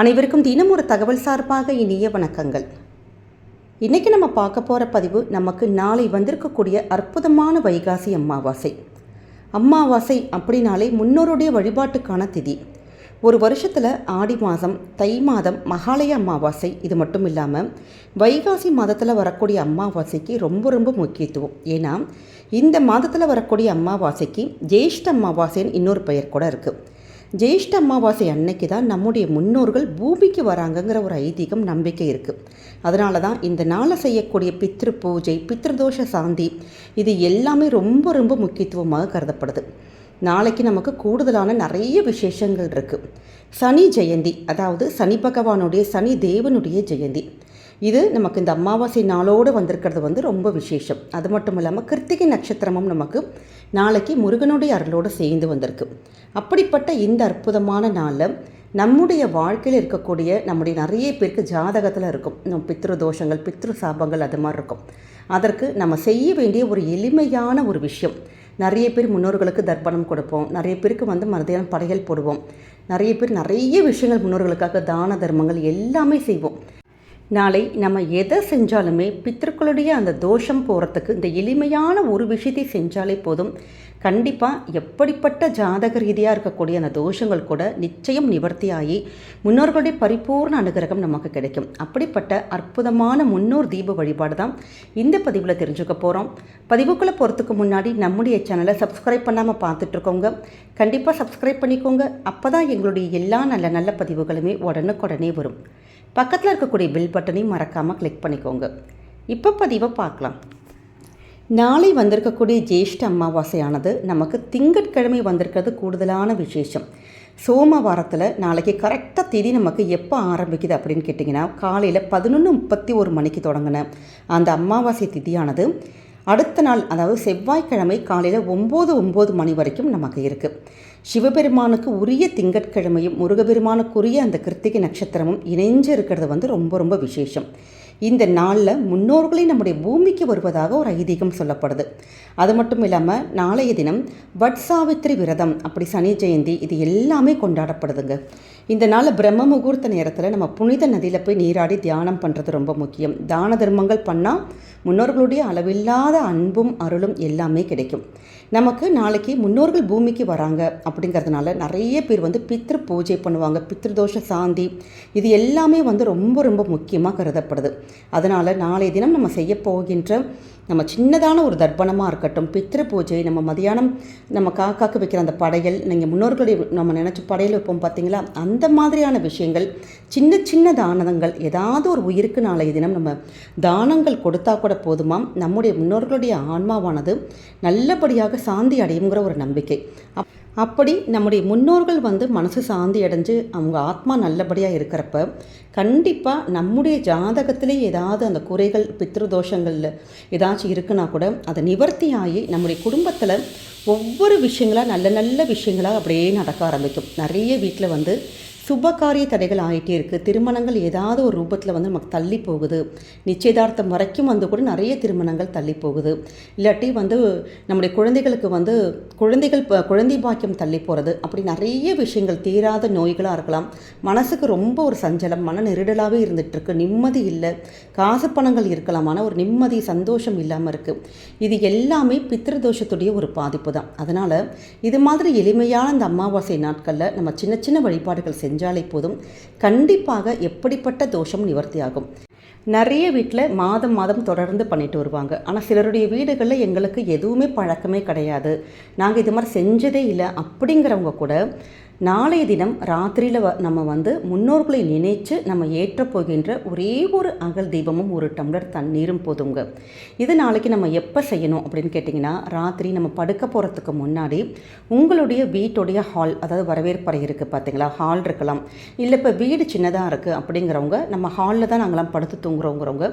அனைவருக்கும் தினம் ஒரு தகவல் சார்பாக இனிய வணக்கங்கள். இன்றைக்கி நம்ம பார்க்க போகிற பதிவு நமக்கு நாளை வந்திருக்கக்கூடிய அற்புதமான வைகாசி அம்மாவாசை அம்மாவாசை அப்படின்னாலே முன்னோருடைய வழிபாட்டுக்கான திதி. ஒரு வருஷத்தில் ஆடி மாதம் தை மாதம் மகாலய அமாவாசை இது மட்டும் இல்லாமல் வைகாசி மாதத்தில் வரக்கூடிய அமாவாசைக்கு ரொம்ப ரொம்ப முக்கியத்துவம். ஏன்னா இந்த மாதத்தில் வரக்கூடிய அம்மாவாசைக்கு ஜேஷ்ட அமாவாசைன்னு இன்னொரு பெயர் கூட இருக்குது ஜெயிஷ்ட அமாவாசை அன்னைக்கு தான் நம்முடைய முன்னோர்கள் பூமிக்கு வராங்கங்கிற ஒரு ஐதீகம் நம்பிக்கை இருக்குது அதனால தான் இந்த நாளை செய்யக்கூடிய பித்ரு பூஜை பித்ருதோஷ சாந்தி இது எல்லாமே ரொம்ப ரொம்ப முக்கியத்துவமாக கருதப்படுது. நாளைக்கு நமக்கு கூடுதலான நிறைய விசேஷங்கள் இருக்குது சனி ஜெயந்தி அதாவது சனி பகவானுடைய சனி தேவனுடைய ஜெயந்தி. இது நமக்கு இந்த அமாவாசை நாளோடு வந்திருக்கிறது வந்து ரொம்ப விசேஷம். அது மட்டும் இல்லாமல் கிருத்திகை நட்சத்திரமும் நமக்கு நாளைக்கு முருகனுடைய அருளோடு சேர்ந்து வந்திருக்கு. அப்படிப்பட்ட இந்த அற்புதமான நாளில் நம்முடைய வாழ்க்கையில் இருக்கக்கூடிய நம்முடைய நிறைய பேருக்கு ஜாதகத்தில் இருக்கும். நம்ம பித்ரு தோஷங்கள் பித்ரு சாபங்கள் அது மாதிரி இருக்கும். அதற்கு நம்ம செய்ய வேண்டிய ஒரு எளிமையான ஒரு விஷயம். நிறைய பேர் முன்னோர்களுக்கு தர்ப்பணம் கொடுப்போம். நிறைய பேருக்கு வந்து மறுதியான படைகள் போடுவோம். நிறைய பேர் நிறைய விஷயங்கள் முன்னோர்களுக்காக தான தர்மங்கள் எல்லாமே செய்வோம். நாளை நம்ம எதை செஞ்சாலுமே பித்தர்களுடைய அந்த தோஷம் போகிறதுக்கு இந்த எளிமையான ஒரு விஷயத்தை செஞ்சாலே போதும். கண்டிப்பாக எப்படிப்பட்ட ஜாதக ரீதியாக இருக்கக்கூடிய அந்த தோஷங்கள் கூட நிச்சயம் நிவர்த்தியாகி முன்னோர்களுடைய பரிபூர்ண அனுகிரகம் நமக்கு கிடைக்கும். அப்படிப்பட்ட அற்புதமான முன்னோர் தீப வழிபாடு தான் இந்த பதிவில் தெரிஞ்சுக்க போகிறோம் பதிவுக்குள்ளே போகிறதுக்கு முன்னாடி நம்முடைய சேனலை சப்ஸ்கிரைப் பண்ணாமல் பார்த்துட்ருக்கோங்க. கண்டிப்பாக சப்ஸ்கிரைப் பண்ணிக்கோங்க. அப்போ தான் எங்களுடைய எல்லா நல்ல நல்ல பதிவுகளுமே உடனுக்குடனே வரும். பக்கத்தில் இருக்கக்கூடிய பில் பட்டனையும் மறக்காமல் கிளிக் பண்ணிக்கோங்க. இப்போ பதிவை பார்க்கலாம். நாளை வந்திருக்கக்கூடிய ஜேஷ்ட அமாவாசையானது நமக்கு திங்கட்கிழமை வந்திருக்கிறது கூடுதலான விசேஷம். சோமவாரத்தில் நாளைக்கு கரெக்டாக தேதி நமக்கு எப்போ ஆரம்பிக்குது அப்படின்னு கேட்டிங்கன்னா காலையில் பதினொன்று முப்பத்தி ஒரு மணிக்கு தொடங்கின அந்த அமாவாசை திதியானது அடுத்த நாள் அதாவது செவ்வாய்க்கிழமை காலையில் ஒம்பது ஒம்பது மணி வரைக்கும் நமக்கு இருக்குது சிவபெருமானுக்கு உரிய திங்கட்கிழமையும் முருகபெருமானுக்குரிய அந்த கிருத்திகை நட்சத்திரமும் இணைஞ்சு இருக்கிறது வந்து ரொம்ப ரொம்ப விசேஷம். இந்த நாளில் முன்னோர்களே நம்முடைய பூமிக்கு வருவதாக ஒரு ஐதீகம் சொல்லப்படுது. அது மட்டும் இல்லாமல் நாளைய தினம் வட்சாவித்திரி விரதம் அப்படி சனி ஜெயந்தி இது எல்லாமே கொண்டாடப்படுதுங்க. இந்த நாளில் பிரம்ம முகூர்த்த நேரத்தில் நம்ம புனித நதியில் போய் நீராடி தியானம் பண்ணுறது ரொம்ப முக்கியம். தான தர்மங்கள் பண்ணால் முன்னோர்களுடைய அளவில்லாத அன்பும் அருளும் எல்லாமே கிடைக்கும். நமக்கு நாளைக்கு முன்னோர்கள் பூமிக்கு வராங்க அப்படிங்கிறதுனால நிறைய பேர் வந்து பித்ரு பூஜை பண்ணுவாங்க பித்ருதோஷ சாந்தி இது எல்லாமே வந்து ரொம்ப ரொம்ப முக்கியமாக கருதப்படுது. அதனால் நாளைய தினம் நம்ம செய்ய போகின்ற நம்ம சின்னதான ஒரு தர்ப்பணமாக இருக்கட்டும் பித்ரு பூஜை நம்ம மதியானம் நம்ம காக்காக்கு வைக்கிற அந்த படையல் நீங்கள் முன்னோர்களுடைய நம்ம நினச்சி படையல் வைப்போம் பார்த்தீங்களா? அந்த மாதிரியான விஷயங்கள் சின்ன சின்ன தானங்கள் ஏதாவது ஒரு உயிருக்கு நாளைய தினம் நம்ம தானங்கள் கொடுத்தா கூட போதுமாம். நம்முடைய முன்னோர்களுடைய ஆன்மாவானது நல்லபடியாக சாந்தி அடையுங்கிற ஒரு நம்பிக்கை. அப்படி நம்முடைய முன்னோர்கள் வந்து மனசு சாந்தி அடைஞ்சு அவங்க ஆத்மா நல்லபடியாக இருக்கிறப்ப கண்டிப்பாக நம்முடைய ஜாதகத்திலே ஏதாவது அந்த குறைகள் பித்ருதோஷங்களில் ஏதாச்சும் இருக்குன்னா கூட அதை நிவர்த்தி ஆகி நம்முடைய குடும்பத்தில் ஒவ்வொரு விஷயங்களாக நல்ல நல்ல விஷயங்களாக அப்படியே நடக்க ஆரம்பிக்கும். நிறைய வீட்டில் வந்து சுபகாரிய தடைகள் ஆகிட்டே இருக்குது திருமணங்கள் ஏதாவது ஒரு ரூபத்தில் வந்து நமக்கு தள்ளி போகுது. நிச்சயதார்த்தம் வரைக்கும் வந்து கூட நிறைய திருமணங்கள் தள்ளி போகுது. இல்லாட்டி வந்து நம்முடைய குழந்தைகளுக்கு வந்து குழந்தைகள் குழந்தை பாக்கியம் தள்ளி போகிறது அப்படி நிறைய விஷயங்கள் தீராத நோய்களாக இருக்கலாம். மனசுக்கு ரொம்ப ஒரு சஞ்சலம் மன நெருடலாகவே இருந்துகிட்ருக்கு. நிம்மதி இல்லை. காசு பணங்கள் இருக்கலாம். ஆனால் ஒரு நிம்மதி சந்தோஷம் இல்லாமல் இருக்குது இது எல்லாமே பித்திருதோஷத்துடைய ஒரு பாதிப்பு தான் அதனால் இது மாதிரி எளிமையான இந்த அமாவாசை நாட்களில் நம்ம சின்ன சின்ன வழிபாடுகள் செஞ்சு செஞ்சாலே போதும். கண்டிப்பாக எப்படிப்பட்ட தோஷம் நிவர்த்தியாகும்? நிறைய வீட்டில் மாதம் மாதம் தொடர்ந்து பண்ணிட்டு வருவாங்க. ஆனால் சிலருடைய வீடுகளில் எங்களுக்கு எதுவுமே பழக்கமே கிடையாது. நாங்கள் இது மாதிரி செஞ்சதே இல்லை. அப்படிங்கிறவங்க கூட நாளைய தினம் ராத்திரியில் வ நம்ம வந்து முன்னோர்களை நினைத்து நம்ம ஏற்ற போகின்ற ஒரே ஒரு அகல் தீபமும் ஒரு டம்ளர் தண்ணீரும் போதுங்க. இது நாளைக்கு நம்ம எப்போ செய்யணும் அப்படின்னு கேட்டிங்கன்னா ராத்திரி நம்ம படுக்க போகிறதுக்கு முன்னாடி உங்களுடைய வீட்டுடைய ஹால் அதாவது வரவேற்பறை இருக்குது பார்த்தீங்களா ஹால் இருக்கலாம். இல்லை இப்போ வீடு சின்னதாக இருக்குது அப்படிங்கிறவங்க நம்ம ஹாலில் தான் நாங்களாம் படுத்து தூங்குறோங்கிறவங்க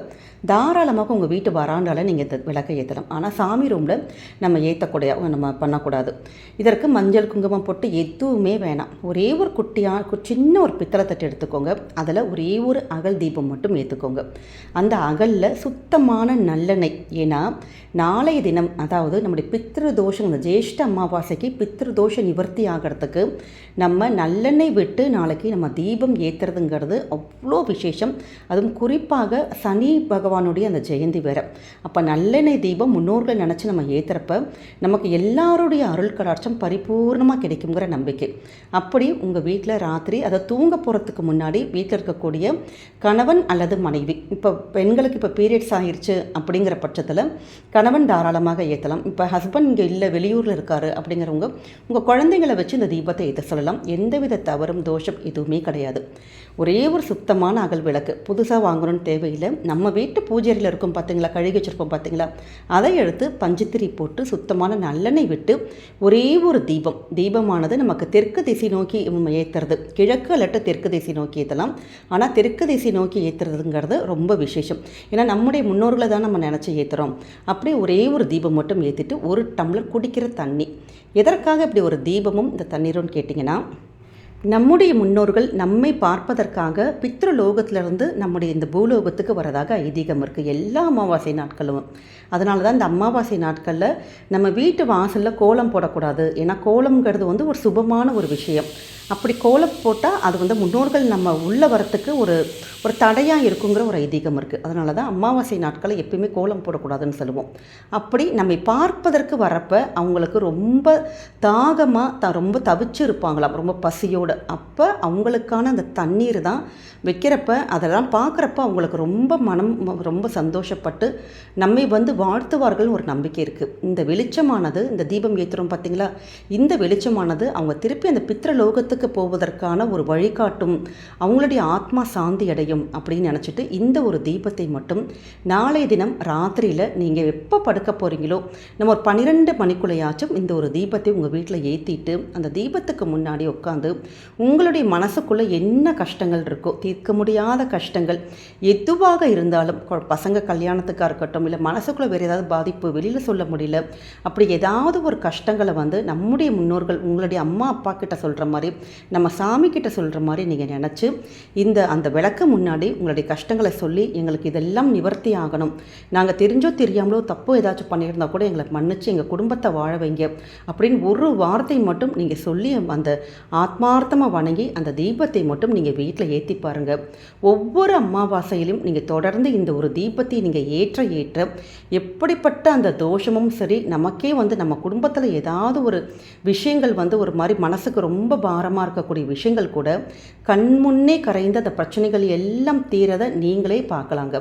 தாராளமாக உங்கள் வீட்டு வராண்டால் நீங்கள் இந்த விளக்கை ஏற்றலாம் ஆனால் சாமி ரூமில் நம்ம ஏற்றக்கூடிய நம்ம பண்ணக்கூடாது. இதற்கு மஞ்சள் குங்குமம் போட்டு எதுவுமே வேணாம். ஒரே ஒரு குட்டியாக சின்ன ஒரு பித்தளை தட்டு எடுத்துக்கோங்க. அதில் ஒரே ஒரு அகல் தீபம் மட்டும் ஏற்றுக்கோங்க அந்த அகலில் சுத்தமான நல்லெண்ணெய். ஏன்னா நாளைய தினம் அதாவது நம்முடைய பித்திரு தோஷம் இந்த ஜேஷ்ட அமாவாசைக்கு பித்திரு தோஷ நிவர்த்தி ஆகிறதுக்கு நம்ம நல்லெண்ணெய் விட்டு நாளைக்கு நம்ம தீபம் ஏற்றுறதுங்கிறது அவ்வளோ விசேஷம். அதுவும் குறிப்பாக சனி பகவானுடைய அந்த ஜெயந்தி வேறு. அப்போ நல்லெண்ணெய் தீபம் முன்னோர்கள் நினச்சி நம்ம ஏற்றுறப்ப நமக்கு எல்லாருடைய அருள் கடாட்சம் பரிபூர்ணமாக கிடைக்குங்கிற நம்பிக்கை. அப்படி உங்கள் வீட்டில் ராத்திரி அதை தூங்க போகிறதுக்கு முன்னாடி வீட்டில் இருக்கக்கூடிய கணவன் அல்லது மனைவி இப்போ பெண்களுக்கு இப்போ பீரியட்ஸ் ஆகிருச்சு அப்படிங்கிற பட்சத்தில் கணவன் தாராளமாக ஏற்றலாம் இப்போ ஹஸ்பண்ட் இங்கே இல்லை வெளியூரில் இருக்காரு அப்படிங்கிறவங்க உங்கள் குழந்தைங்களை வச்சு இந்த தீபத்தை ஏற்ற சொல்லலாம். எந்தவித தவறும் தோஷம் எதுவுமே கிடையாது. ஒரே ஒரு சுத்தமான அகல் விளக்கு புதுசாக வாங்கணும்னு தேவையில்லை. நம்ம வீட்டு பூஜையில் இருக்கும் பார்த்தீங்களா கழுகி வச்சுருப்போம் பார்த்தீங்களா அதை எடுத்து பஞ்சுத்திரி போட்டு சுத்தமான நல்லெண்ணெய் விட்டு ஒரே ஒரு தீபம். தீபமானது நமக்கு தெற்கு திசை நோக்கி ஏற்றுறது கிழக்கு அல்லட்டு தெற்கு திசை நோக்கி ஏற்றலாம் ஆனால் தெற்கு திசை நோக்கி ஏற்றுறதுங்கிறது ரொம்ப விசேஷம். ஏன்னா நம்முடைய முன்னோர்களை தான் நம்ம நினச்சி ஏற்றுறோம் அப்படியே ஒரே ஒரு தீபம் மட்டும் ஏற்றிட்டு ஒரு டம்ளர் குடிக்கிற தண்ணி. எதற்காக இப்படி ஒரு தீபமும் இந்த தண்ணீரும் கேட்டிங்கன்னா நம்முடைய முன்னோர்கள் நம்மை பார்ப்பதற்காக பித்ருலோகத்திலிருந்து நம்முடைய இந்த பூலோகத்துக்கு வரதாக ஐதீகம் இருக்குது எல்லா அமாவாசை நாட்களும். அதனால தான் இந்த அமாவாசை நாட்களில் நம்ம வீட்டு வாசலில் கோலம் போடக்கூடாது. ஏன்னா கோலம்ங்கிறது வந்து ஒரு சுபமான ஒரு விஷயம். அப்படி கோலம் போட்டால் அது வந்து முன்னோர்கள் நம்ம உள்ளே வரத்துக்கு ஒரு ஒரு தடையாக இருக்குங்கிற ஒரு ஐதீகம் இருக்குது அதனால தான் அமாவாசை நாட்களை எப்பயுமே கோலம் போடக்கூடாதுன்னு சொல்லுவோம். அப்படி நம்மை பார்ப்பதற்கு வரப்போ அவங்களுக்கு ரொம்ப தாகமாக த ரொம்ப தவிச்சு இருப்பாங்களாம். ரொம்ப பசியோடு. அப்போ அவங்களுக்கான அந்த தண்ணீர் தான் வைக்கிறப்ப அதெல்லாம் பார்க்குறப்ப அவங்களுக்கு ரொம்ப மனம் ரொம்ப சந்தோஷப்பட்டு நம்மை வந்து வாழ்த்துவார்கள் ஒரு நம்பிக்கை இருக்குது இந்த வெளிச்சமானது இந்த தீபம் ஏற்றுறோம் பார்த்தீங்களா இந்த வெளிச்சமானது அவங்க திருப்பி அந்த சொர்க்கத்துக்கு போவதற்கான ஒரு வழிகாட்டும். அவங்களுடைய ஆத்மா சாந்தி அடையும் அப்படின்னு நினச்சிட்டு இந்த ஒரு தீபத்தை மட்டும் நாளைய தினம் ராத்திரியில் நீங்கள் எப்போ படுக்க போகிறீங்களோ நம்ம ஒரு பன்னிரெண்டு மணிக்குள்ளையாச்சும் இந்த ஒரு தீபத்தை உங்கள் வீட்டில் ஏற்றிட்டு அந்த தீபத்துக்கு முன்னாடி உட்காந்து உங்களுடைய மனசுக்குள்ளே என்ன கஷ்டங்கள் இருக்கோ தீர்க்க முடியாத கஷ்டங்கள் எதுவாக இருந்தாலும் பசங்க கல்யாணத்துக்காக இருக்கட்டும் இல்லை மனசுக்குள்ளே வேறு ஏதாவது பாதிப்பு வெளியில் சொல்ல முடியல அப்படி ஏதாவது ஒரு கஷ்டங்களை வந்து நம்முடைய முன்னோர்கள் உங்களுடைய அம்மா அப்பா கிட்ட சொல்கிற மாதிரி நம்ம சாமி கிட்ட சொல்கிற மாதிரி நீங்கள் நினச்சி இந்த அந்த விளக்க முன்னாடி உங்களுடைய கஷ்டங்களை சொல்லி எங்களுக்கு இதெல்லாம் நிவர்த்தி ஆகணும். நாங்கள் தெரிஞ்சோ தெரியாமலோ தப்போ ஏதாச்சும் பண்ணியிருந்தா கூட எங்களை மன்னிச்சு எங்கள் குடும்பத்தை வாழ வைங்க அப்படின்னு ஒரு வார்த்தை மட்டும் நீங்கள் சொல்லி அந்த ஆத்மார்த்தமாக வணங்கி அந்த தீபத்தை மட்டும் நீங்கள் வீட்டில் ஏற்றி பாருங்கள் ஒவ்வொரு அமாவாசையிலும் நீங்கள் தொடர்ந்து இந்த ஒரு தீபத்தை நீங்கள் ஏற்ற ஏற்ற எப்படிப்பட்ட அந்த தோஷமும் சரி நமக்கே வந்து நம்ம குடும்பத்தில் ஏதாவது ஒரு விஷயங்கள் வந்து ஒரு மாதிரி மனசுக்கு ரொம்ப பாரம் பாரமாக இருக்கக்கூடிய விஷயங்கள் கூட கண்முன்னே கரைந்த அந்த பிரச்சனைகள் எல்லாம் தீரதை நீங்களே பார்க்கலாங்க.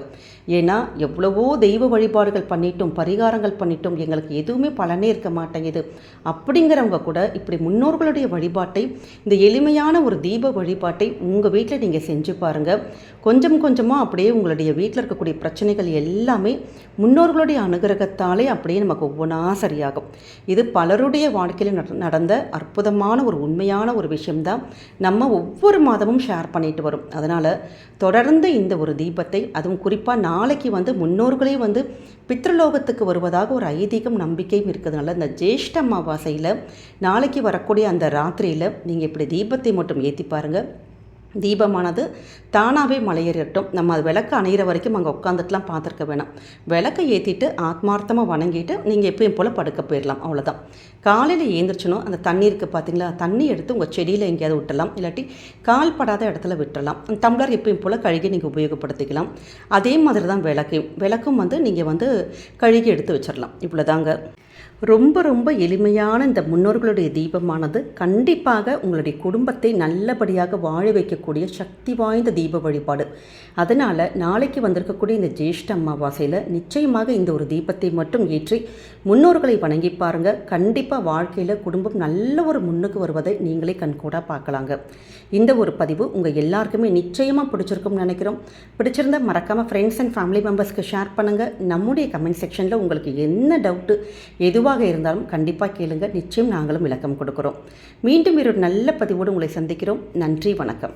ஏன்னா எவ்வளவோ தெய்வ வழிபாடுகள் பண்ணிட்டோம் பரிகாரங்கள் பண்ணிட்டோம் எங்களுக்கு எதுவுமே பலனே இருக்க மாட்டேங்குது. அப்படிங்கிறவங்க கூட இப்படி முன்னோர்களுடைய வழிபாட்டை இந்த எளிமையான ஒரு தீப வழிபாட்டை உங்கள் வீட்டில் நீங்கள் செஞ்சு செஞ்சு பாருங்கள் கொஞ்சம் கொஞ்சமாக அப்படியே உங்களுடைய வீட்டில் இருக்கக்கூடிய பிரச்சனைகள் எல்லாமே முன்னோர்களுடைய அனுகிரகத்தாலே அப்படியே நமக்கு ஒவ்வொன்றா சரியாகும். இது பலருடைய வாழ்க்கையில் நடந்த அற்புதமான ஒரு உண்மையான ஒரு விஷயம்தான். நம்ம ஒவ்வொரு மாதமும் ஷேர் பண்ணிட்டு வரும். அதனால் தொடர்ந்து இந்த ஒரு தீபத்தை அதுவும் குறிப்பாக நாளைக்கு வந்து முன்னோர்களே வந்து பித்ருலோகத்துக்கு வருவதாக ஒரு ஐதீகம் நம்பிக்கையும் இருக்கிறதுனால இந்த ஜேஷ்ட அமாவாசையில் நாளைக்கு வரக்கூடிய அந்த ராத்திரியில் நீங்கள் இப்படி தீபத்தை மட்டும் ஏற்றி பாருங்கள் தீபமானது தானாகவே மலையேறட்டும். நம்ம அது விளக்கு அணையிற வரைக்கும் அங்கே உட்காந்துட்டுலாம் பார்த்துருக்க வேணாம். விளக்கை ஏற்றிட்டு ஆத்மார்த்தமாக வணங்கிட்டு நீங்கள் எப்பயும் போல் படுக்க போயிடலாம் அவ்வளோதான் காலையில் ஏந்திரிச்சணும் அந்த தண்ணீருக்கு பார்த்தீங்களா தண்ணி எடுத்து உங்கள் செடியில் எங்கேயாவது விட்டலாம் இல்லாட்டி கால் படாத இடத்துல விட்டுறலாம் டம்ளர் எப்பயும் போல் கழுகி நீங்கள் உபயோகப்படுத்திக்கலாம். அதே மாதிரி தான் விளக்கையும். விளக்கும் வந்து நீங்கள் வந்து கழுகி எடுத்து வச்சிடலாம் இவ்வளோதாங்க ரொம்ப ரொம்ப எளிமையான இந்த முன்னோர்களுடைய தீபமானது கண்டிப்பாக உங்களுடைய குடும்பத்தை நல்லபடியாக வாழ வைக்கக்கூடிய சக்தி வாய்ந்த தீப வழிபாடு. அதனால் நாளைக்கு வந்திருக்கக்கூடிய இந்த ஜேஷ்ட அமாவாசையில் நிச்சயமாக இந்த ஒரு தீபத்தை மட்டும் ஏற்றி முன்னோர்களை வணங்கி பாருங்கள் கண்டிப்பாக வாழ்க்கையில் குடும்பம் நல்ல ஒரு முன்னுக்கு வருவதை நீங்களே கண்கூடாக பார்க்கலாங்க. இந்த ஒரு பதிவு உங்கள் எல்லாருக்குமே நிச்சயமாக பிடிச்சிருக்கும்னு நினைக்கிறோம். பிடிச்சிருந்தா மறக்காமல் ஃப்ரெண்ட்ஸ் அண்ட் ஃபேமிலி மெம்பர்ஸ்க்கு ஷேர் பண்ணுங்கள் நம்முடைய கமெண்ட் செக்ஷனில் உங்களுக்கு என்ன டவுட்டு எதுவாக இருந்தாலும் கண்டிப்பாக கேளுங்க. நிச்சயம் நாங்களும் விளக்கம் கொடுக்குறோம். மீண்டும் ஒரு நல்ல பதிவோடு உங்களை சந்திக்கிறோம். நன்றி வணக்கம்.